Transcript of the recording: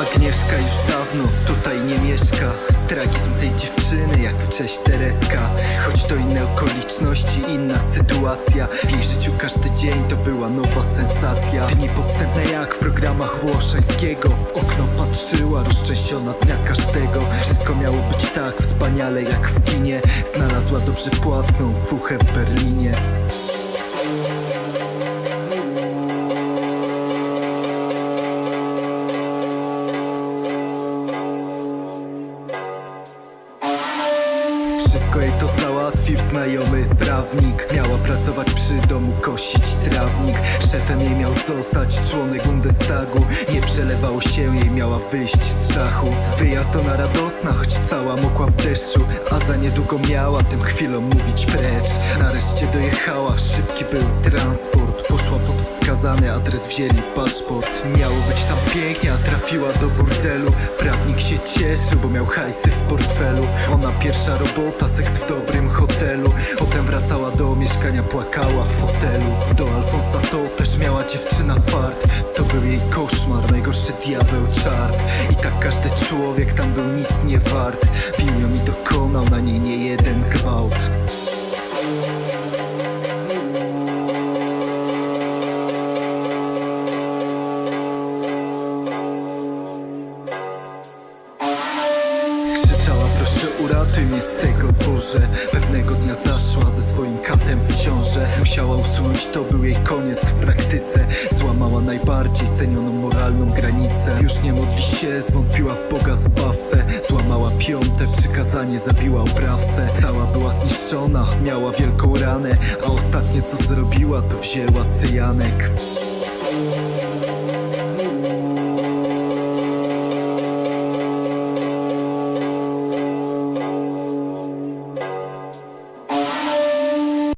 już dawno tutaj nie mieszka. Tragizm tej dziewczyny jak w cześć Tereska. Choć to inne okoliczności, inna sytuacja. W jej życiu każdy dzień to była nowa sensacja. Dni podstępne jak w programach Włoszańskiego W okno patrzyła rozczęsiona dnia każdego. Wszystko miało być tak wspaniale jak w kinie. Znalazła dobrze płatną fuchę w Berlinie Wszystko jej to załatwił znajomy prawnik. Miała pracować przy domu, kosić trawnik. Szefem jej miał zostać członek Bundestagu. Nie przelewało się jej, miała wyjść z szachu. Wyjazd ona radosna, choć cała mokła w deszczu. A za niedługo miała tym chwilą mówić precz. Nareszcie dojechała, szybki był transport. Poszła wskazany adres, wzięli paszport. Miało być tam pięknie, a trafiła do burdelu. Prawnik się cieszył, bo miał hajsy w portfelu. Ona pierwsza robota, seks w dobrym hotelu. Potem wracała do mieszkania, płakała w fotelu. Do Alfonsa to też miała dziewczyna fart. To był jej koszmar, najgorszy diabeł czart. I tak każdy człowiek tam był nic nie wart. Bił ją i dokonał na niej nie jeden gwałt proszę uratuj mnie z tego Boże Pewnego dnia zaszła ze swoim katem w ciążę. Musiała usunąć, to był jej koniec w praktyce. Złamała najbardziej cenioną moralną granicę. Już nie modli się, zwątpiła w Boga zbawcę. Złamała piąte przykazanie, zabiła oprawcę. Cała była zniszczona, miała wielką ranę A ostatnie co zrobiła to wzięła cyjanek